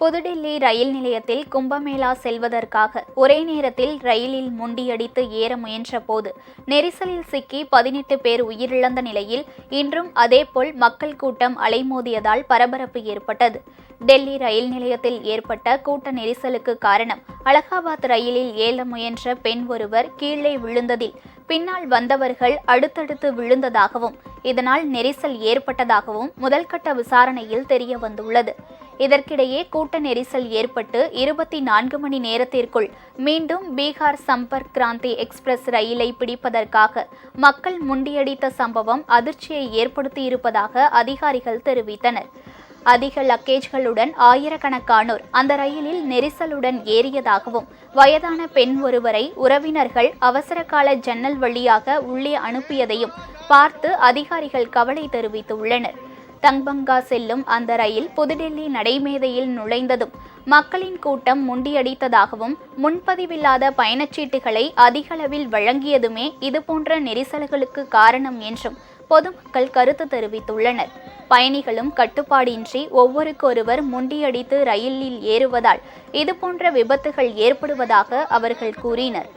புதுடில்லி ரயில் நிலையத்தில் கும்பமேளா செல்வதற்காக ஒரே நேரத்தில் ரயிலில் முண்டியடித்து ஏற முயன்றபோது நெரிசலில் சிக்கி பதினெட்டு பேர் உயிரிழந்த நிலையில் இன்றும் அதேபோல் மக்கள் கூட்டம் அலைமோதியதால் பரபரப்பு ஏற்பட்டது. டெல்லி ரயில் நிலையத்தில் ஏற்பட்ட கூட்ட நெரிசலுக்கு காரணம் அலகாபாத் ரயிலில் ஏல முயன்ற பெண் ஒருவர் கீழே விழுந்ததில் பின்னால் வந்தவர்கள் அடுத்தடுத்து விழுந்ததாகவும் இதனால் நெரிசல் ஏற்பட்டதாகவும் முதல்கட்ட விசாரணையில் தெரிய வந்துள்ளது இதற்கிடையே கூட்ட நெரிசல் ஏற்பட்டு இருபத்தி நான்கு மணி நேரத்திற்குள் மீண்டும் பீகார் சம்பர்க் கிராந்தி எக்ஸ்பிரஸ் ரயிலை பிடிப்பதற்காக மக்கள் முண்டியடித்த சம்பவம் அதிர்ச்சியை ஏற்படுத்தியிருப்பதாக அதிகாரிகள் தெரிவித்தனர். அதிக லக்கேஜ்களுடன் ஆயிரக்கணக்கானோர் அந்த ரயிலில் நெரிசலுடன் ஏறியதாகவும் வயதான பெண் ஒருவரை உறவினர்கள் அவசரகால ஜன்னல் வழியாக உள்ளே அனுப்பியதையும் பார்த்து அதிகாரிகள் கவலை தெரிவித்துள்ளனர். தங்பங்கா செல்லும் அந்த ரயில் புதுடெல்லி நடைமேதையில் நுழைந்ததும் மக்களின் கூட்டம் முண்டியடித்ததாகவும் முன்பதிவில்லாத பயணச்சீட்டுகளை அதிகளவில் வழங்கியதுமே இதுபோன்ற நெரிசல்களுக்கு காரணம் என்றும் பொதுமக்கள் கருத்து தெரிவித்துள்ளனர். பயணிகளும் கட்டுப்பாடின்றி ஒவ்வொருக்கொருவர் முண்டியடித்து ரயிலில் ஏறுவதால் இதுபோன்ற விபத்துகள் ஏற்படுவதாக அவர்கள் கூறினர்.